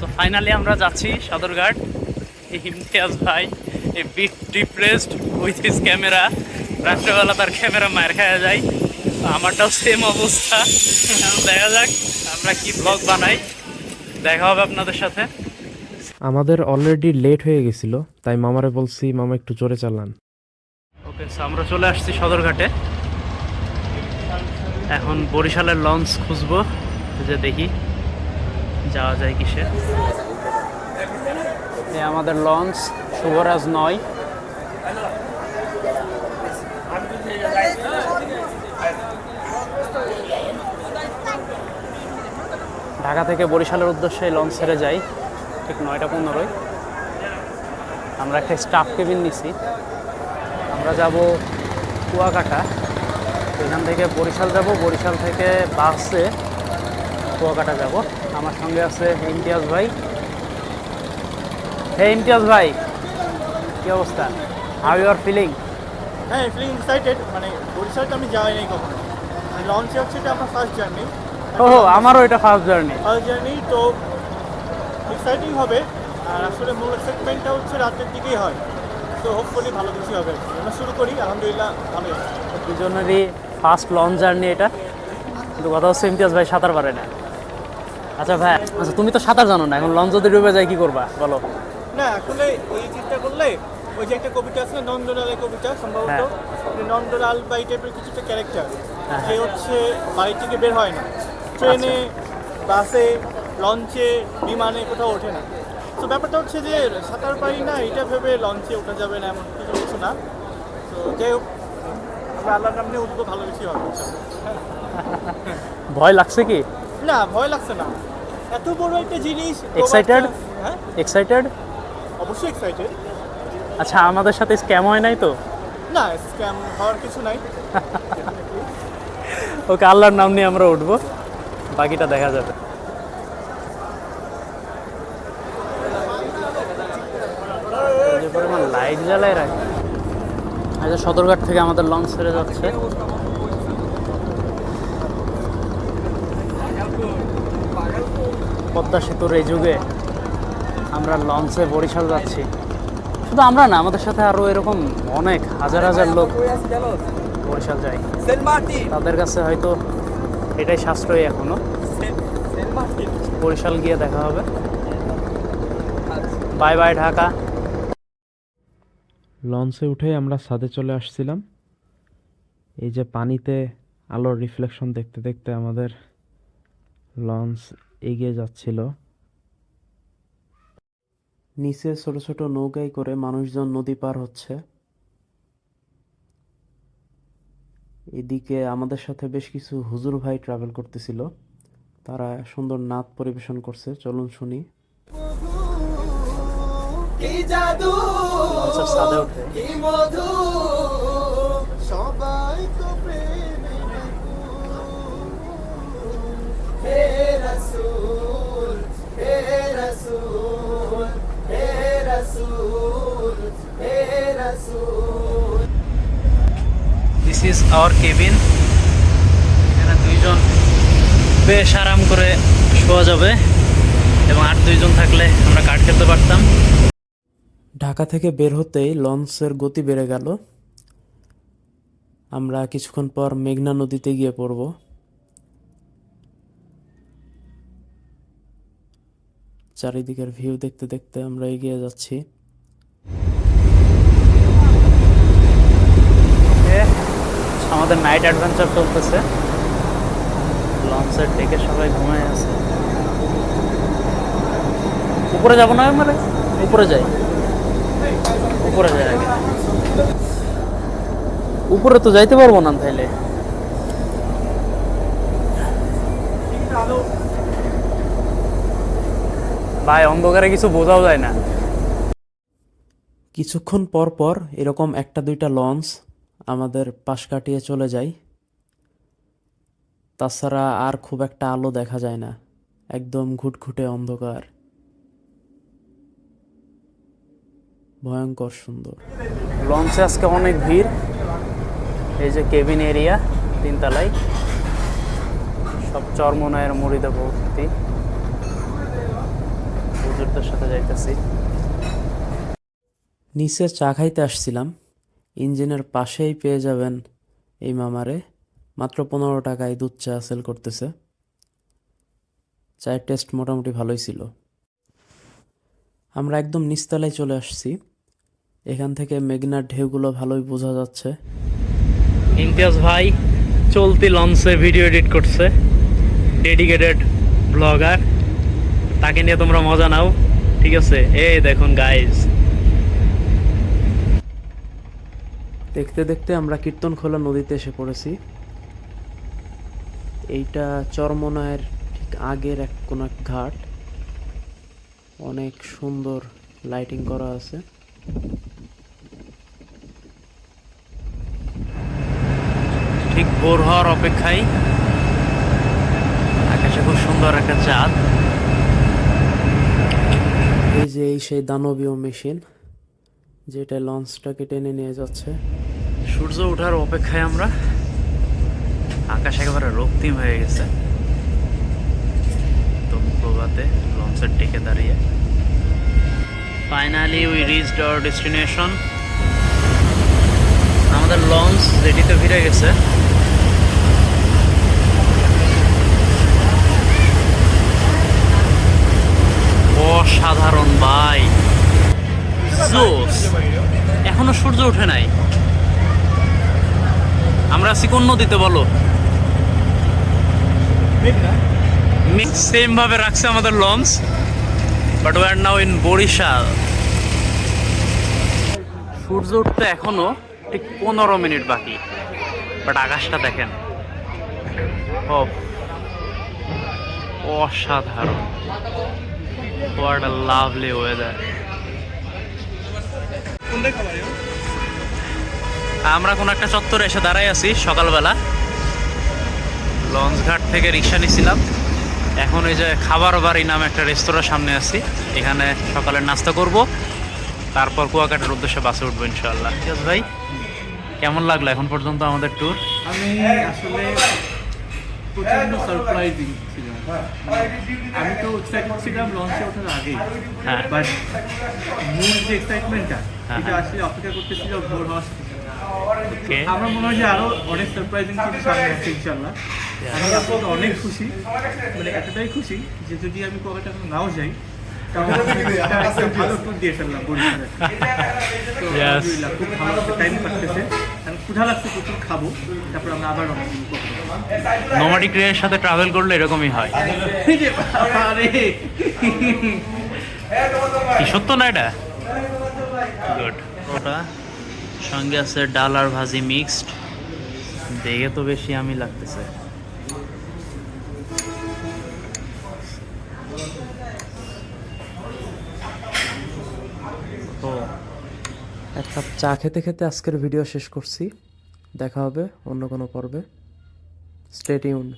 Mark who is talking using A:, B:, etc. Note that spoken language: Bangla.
A: তো ফাইনালি আমরা যাচ্ছি সদরঘাট। এই ইমতিয়াজ ভাই এই bit depressed with his camera রাত্রেবেলা তার ক্যামেরা মার খাওয়া যায়। তো আমারটাও সেম অবস্থা। দেখা যাক আমরা কি ব্লগ বানাই। দেখা হবে আপনাদের সাথে।
B: আমাদের অলরেডি লেট হয়ে গেছিল তাই মামারে বলছি মামা একটু জোরে চালান।
A: ওকে আমরা চলে আসছি সদরঘাটে। এখন বরিশালের লঞ্চ খুঁজবো যে দেখি। যাওয়া যায় কিসে? আমাদের লঞ্চ, শুভরাজ নয়। ঢাকা থেকে বরিশালের উদ্দেশ্যে লঞ্চ ছেড়ে যাই। ঠিক নয়টা পনেরোই আমরা একটা স্টাফ কেবিন নিছি। আমরা যাব কুয়াকাটা। এখান থেকে বরিশাল যাব। বরিশাল থেকে বাসে কুয়াকাটা যাব। আমার সঙ্গে আছে হে ইমতিয়াজ ভাই। হে ইমতিয়াজ ভাই কি অবস্থা? হাউ ইউ আর ফিলিং
C: হ্যাঁ ফিলিং এক্সাইটেড মানে বরিশালটা আমি যাই নাই কখনো। মানে লঞ্চে হচ্ছে এটা আমার ফার্স্ট জার্নি
A: ও আমারও এটা ফার্স্ট জার্নি
C: ফার্স্ট জার্নি তো এক্সাইটিং হবে। আর আসলে মূল এক্সাইটমেন্টটা হচ্ছে রাতের দিকেই হয়। তো হোপফুলি ভালো কিছু হবে। আমরা শুরু করি আলহামদুলিল্লাহ ভালোই।
A: দুজনেরই ফার্স্ট লঞ্চ জার্নি এটা। কিন্তু কথা হচ্ছে ইমতিয়াজ ভাই সাঁতার পারে না। আচ্ছা ভাই আচ্ছা তুমি তো সাঁতার জানো না এখন লঞ্চ যদি ডুবে যায় কি করবা? বলো।
C: না আসলে এই চিন্তা করলে ওই যে একটা কবিতা আছে নন্দলালের কবিতা সম্ভবত
A: হ্যাঁ।
C: যে নন্দলাল বা এই টাইপের কিছু একটা ক্যারেক্টার সে হচ্ছে বাড়ি থেকে বের হয় না। ট্রেনে বাসে লঞ্চে বিমানে কোথাও ওঠে না। তো ব্যাপারটা হচ্ছে যে সাঁতার পারি না এটা ভেবে লঞ্চে ওঠা যাবে না এমন কিছু কিছু না। তো যাই হোক আল্লাহর নাম নিয়ে উঠবো ভালো কিছু হবে।
A: ভয় লাগছে কি?
C: না ভয় লাগছে না। এত বড় একটা জিনিস
A: Excited?
C: হ্যাঁ?
A: এক্সাইটেড
C: অবশ্যই এক্সাইটেড
A: আচ্ছা আমাদের সাথে স্ক্যাম হয় নাই তো?
C: না স্ক্যাম হওয়ার কিছু নাই।
A: ওকে আল্লাহর নাম নিয়ে আমরা উঠবো। বাকিটা দেখা যাবে। যে পরিমাণ লাইট জ্বালায় রাখে। আচ্ছা সদরঘাট থেকে আমাদের লঞ্চ ছেড়ে যাচ্ছে। পদ্মা সেতুর এই যুগে আমরা লঞ্চে বরিশাল যাচ্ছি। শুধু আমরা না আমাদের সাথে আরও এরকম অনেক হাজার হাজার লোক বরিশাল যায়। তাদের কাছে হয়তো এটাই সাশ্রয় এখনও। বরিশাল গিয়ে দেখা হবে। Bye bye Dhaka.
B: লঞ্চে উঠে আমরা ছাদে চলে আসছিলাম। এই যে পানিতে আলোর রিফ্লেকশন দেখতে দেখতে আমাদের লঞ্চ এগিয়ে যাচ্ছিল। নিচে ছোট ছোট নৌকায় করে মানুষজন নদী পার হচ্ছে। এদিকে আমাদের সাথে বেশ কিছু হুজুর ভাই ট্রাভেল করতেছিল। তারা সুন্দর নাচ পরিবেশন করছে। চলুন শুনি।
A: লঞ্চের ছাদে উঠে
C: সবাই
A: আওয়ার কেবিন। এখানে দুইজন বেশ আরাম করে শোয়া যাবে এবং আর দুইজন থাকলে আমরা কাট খেতে পারতাম।
B: ঢাকা থেকে বের হতেই লঞ্চের গতি বেড়ে গেল। আমরা কিছুক্ষণ পর মেঘনা নদীতে গিয়ে পড়ব। চারিদিকের ভিউ দেখতে দেখতে আমরা এগিয়ে যাচ্ছি
A: এ, আমাদের নাইট অ্যাডভেঞ্চার চলতেছে। লঞ্চের ডেকে সবাই ঘুমায় আছে। উপরে যাব না মানে? উপরে যাই। উপরে যাই আগে। উপরে তো যাইতে পারব না তাইলে। ভাই, অন্ধকারে কিছু বোঝাও যায় না।
B: কিছুক্ষণ পর পর এরকম একটা দুইটা লঞ্চ আমাদের পাশ কাটিয়ে চলে যায় তাছাড়া আর খুব একটা আলো দেখা যায় না, একদম ঘুটঘুটে অন্ধকার। ভয়ঙ্কর সুন্দর।
A: লঞ্চে আজকে অনেক ভিড়, এই যে কেবিন এরিয়া, তিনতলায়। সব চরমনায়ের মুড়িদে ভর্তি। বন্ধুদের সাথে যাইতেছি।
B: নিচে চা খাইতে আসছিলাম। ইঞ্জিনের পাশেই পেয়ে যাবেন এই মামারে। মাত্র পনেরো টাকায় দুধ চা সেল করতেছে। চায়ের টেস্ট মোটামুটি ভালোই ছিল। আমরা একদম নিচতলায় চলে আসছি। এখান থেকে মেঘনার ঢেউগুলো ভালোই বোঝা যাচ্ছে।
A: ইমতিয়াজ ভাই চলতি লঞ্চে ভিডিও এডিট করছে। ডেডিকেটেড ব্লগার তাকে নিয়ে তোমরা মজা নাও। ঠিক আছে? এই দেখুন গাইজ
B: দেখতে দেখতে আমরা কীর্তনখোলা নদীতে এসে পড়েছি। এইটা চরমনায়ের ঠিক আগের এক কোনো এক ঘাট। অনেক সুন্দর লাইটিং করা আছে।
A: ঠিক ভোর হওয়ার অপেক্ষায় আকাশে খুব সুন্দর একটা চাঁদ।
B: এই যে এই সেই দানবীয় মেশিন যেটা লঞ্চটাকে টেনে নিয়ে যাচ্ছে।
A: সূর্য ওঠার অপেক্ষায় আমরা আকাশ একেবারে রক্তিম হয়ে গেছে। একদম প্রভাতে লঞ্চের টেকে দাঁড়িয়ে। Finally we reached our destination আমাদের লঞ্চ রেডিতে ফিরে গেছে। অসাধারণ ভাই। জোস এখনও সূর্য ওঠে নাই। আমরা আছি কোন নদীতে, বলো? সেম ভাবে রাখছে আমাদের launch but we're now in Barishal. সূর্য উঠতে এখনও ঠিক পনেরো মিনিট বাকি বাট আকাশটা দেখেন। অসাধারণ। হোয়াট লাভলি ওয়েদার আমরা কোন একটা চত্বরে এসে দাঁড়াই আছি সকালবেলা। লঞ্চ ঘাট থেকে রিক্সা নিয়েছিলাম এখন এই যে খাবার বাড়ি নামে একটা রেস্তোরাঁ সামনে আছি। এখানে সকালের নাস্তা করব। তারপর কুয়াকাটার উদ্দেশ্যে বাসে উঠবো ইনশাল্লাহ ঠিক আছে ভাই? কেমন লাগল এখন পর্যন্ত আমাদের ট্যুর
C: আমি আসলে প্রচণ্ড সারপ্রাইজিং ছিল। আমি তো এক্সাইটেড ছিলাম লঞ্চে ওঠার আগেই।
A: হ্যাঁ
C: বাট মূল যে এক্সাইটমেন্টটা
A: হ্যাঁ,
C: এটা
A: হ্যাঁ।
C: আসলে অপেক্ষা করতেছিল ভোর হওয়ার আমার মনে হয় যে আরও অনেক সারপ্রাইজিং কিছু সামনে আছে ইনশাল্লাহ আমি আপাতত অনেক খুশি মানে এতটাই খুশি যে যদি আমি কবে টাকা নাও যাই খুব ভালো টাইম কাটতেছে। আর ক্ষুধা লাগছে প্রচুর খাব। তারপর আমরা আবার রওনা দিব কখনো।
A: নোমাডিক রের সাথে ট্রাভেল করলে এরকমই হয়। কি সত্য না এটা? গুড ওটা সঙ্গে আছে ডাল আর ভাজি মিক্সড দেখে তো বেশি আমি লাগতেছে।
B: এক কাপ চা খেতে খেতে আজকের ভিডিও শেষ করছি। দেখা হবে অন্য কোনো পর্বে। Stay tuned.